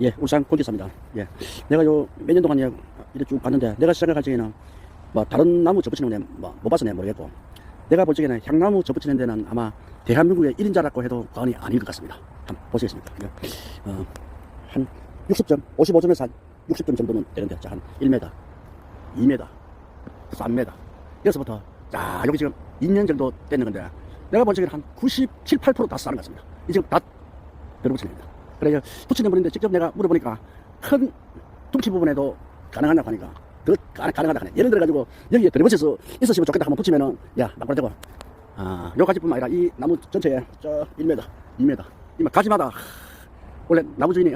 예, 울산 콘디사입니다. 예. 내가 요 몇 년 동안 예, 이렇게 쭉 봤는데, 내가 생각할 적에는 뭐 다른 나무 접붙이는 데는 뭐못 봐서 내가 모르겠고, 내가 볼 적에는 향나무 접붙이는 데는 아마 대한민국의 1인자라고 해도 과언이 아닌 것 같습니다. 한번 보시겠습니까? 예. 어, 한 60점, 55점에서 한 60점 정도는 되는데, 자, 한 1m, 2m, 3m. 여기서부터, 자, 여기 지금 2년 정도 됐는 건데, 내가 볼 적에는 한 97, 8%다 싸는 것 같습니다. 이 지금 다 들어붙이는 겁니다. 그래서 붙이는 분인데 직접 내가 물어보니까 큰 둥치 부분에도 가능하냐고 하니까 더 가, 가능하다 하네. 예를 들어가지고 여기에 들어붙여서 있었으면 좋겠다 한번 붙이면은 야, 막걸리 되고 아, 요 가지뿐만 아니라 이 나무 전체에 저 1m, 2m 이만 가지마다 하, 원래 나무 주인이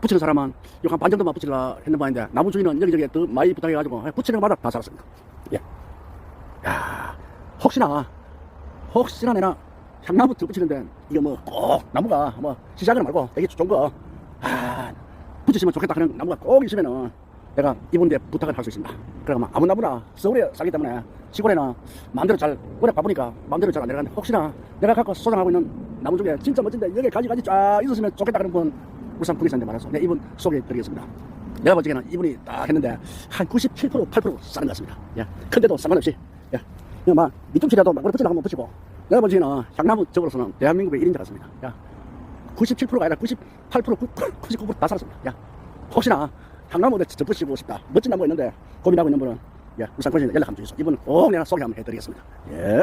붙이는 사람은 요한 반 정도만 붙이려 했는 바인데 나무 주인은 여기저기 더 많이 부탁해가지고 붙이는 것마다 다 살았습니다. 예. 야, 혹시나 혹시나 내가 향나무 더 붙이는데 이거 뭐꼭 나무가 뭐 시작은 말고 되게 좋은 거 아, 붙이시면 좋겠다 하는 나무가 꼭 있으면은 내가 이분한테 부탁을 할 수 있습니다. 그러면 아무 나무나 서울에 살기 때문에 시골에는 마음대로 잘 워낙 바쁘니까 마음대로 잘 안 내려가는데 혹시나 내가 갖고 소장하고 있는 나무 중에 진짜 멋진데 여기 가지가지 쫙 있었으면 좋겠다 그런 분 울산 부기사한테 말해서 내 이분 소개해드리겠습니다. 내가 볼 적에는 이분이 딱 했는데 한 97% 8% 싸는 것 같습니다. 예. 큰데도 상관없이 예. 그냥 막 밑둥치라도 막 붙이려고 한번 붙이고 내가 볼 적에는 향나무 쪽으로서는 대한민국의 1인자 같습니다. 야. 97%가 아니라 98%, 99%다 살았습니다. 야. 혹시나 향나무에 접붙이고 싶다. 멋진 나무가 있는데 고민하고 있는 분은 예, 울산 거지 연락 한번 주세요. 이분 꼭 내가 소개 한번 해드리겠습니다. 예.